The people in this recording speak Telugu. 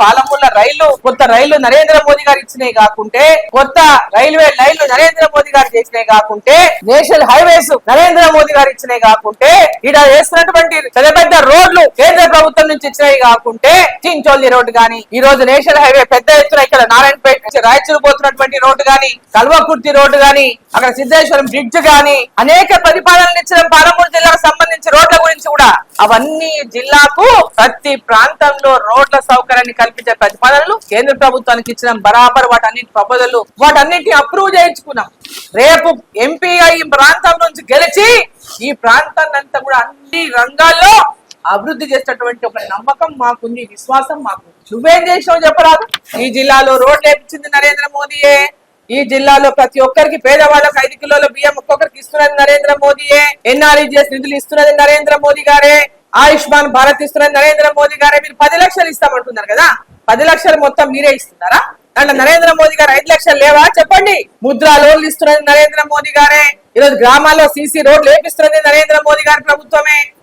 పాలమూల రైళ్ళు కొత్త రైళ్ళు నరేంద్ర మోదీ గారు ఇచ్చినాయి కాకుంటే కొత్త రైల్వే లైన్లు నరేంద్ర మోదీ గారు చేసినాయి కాకుంటే నేషనల్ హైవేస్ నరేంద్ర మోదీ గారు ఇచ్చినాయి కాకుంటే ఇక్కడ వేస్తున్నటువంటి పెద్ద పెద్ద రోడ్లు కేంద్ర ప్రభుత్వం నుంచి ఇచ్చినాయి కాకుంటే చించోల్లి రోడ్డు గాని ఈ రోజు నేషనల్ హైవే పెద్ద ఎత్తున ఇక్కడ నారాయణపేట రాయచూరు పోతున్నటువంటి రోడ్డు గాని కల్వకుర్తి రోడ్డు గాని అక్కడ సిద్ధేశ్వరం బ్రిడ్జ్ గాని అనేక ప్రతిపాదనలు ఇచ్చిన పాలమూరు జిల్లాకు సంబంధించి రోడ్ల గురించి కూడా అవన్నీ జిల్లాకు ప్రతి ప్రాంతంలో రోడ్ల సౌకర్యాన్ని కల్పించే ప్రతిపాదనలు కేంద్ర ప్రభుత్వానికి ఇచ్చిన. బరాబర్ వాటన్నిటి ప్రపోజల్ వాటన్నిటిని అప్రూవ్ చేయించుకున్నాం. రేపు ఎంపీగా ఈ ప్రాంతం నుంచి గెలిచి ఈ ప్రాంతాన్ని అంతా కూడా అన్ని రంగాల్లో అభివృద్ధి చేసినటువంటి ఒక నమ్మకం మాకుంది విశ్వాసం మాకు. నువ్వేం చేసినావు చెప్పరాదు? ఈ జిల్లాలో రోడ్లు వేపించింది నరేంద్ర మోదీయే. ఈ జిల్లాలో ప్రతి ఒక్కరికి పేదవాళ్ళకి ఐదు కిలోల బియ్యం ఒక్కొక్కరికి ఇస్తున్నది నరేంద్ర మోదీయే. ఎన్ఆర్ఈజిఎస్ నిధులు ఇస్తున్నది నరేంద్ర మోదీ గారే. ఆయుష్మాన్ భారత్ ఇస్తున్నది నరేంద్ర మోదీ గారే. మీరు పది లక్షలు ఇస్తామంటున్నారు కదా? పది లక్షలు మొత్తం మీరే ఇస్తున్నారా? అంటే నరేంద్ర మోదీ గారు ఐదు లక్షలు లేవా? చెప్పండి. ముద్రా లోన్లు ఇస్తున్నది నరేంద్ర మోదీ గారే. ఈరోజు గ్రామాల్లో సీసీ రోడ్లు వేపిస్తున్నది నరేంద్ర మోదీ గారి ప్రభుత్వమే.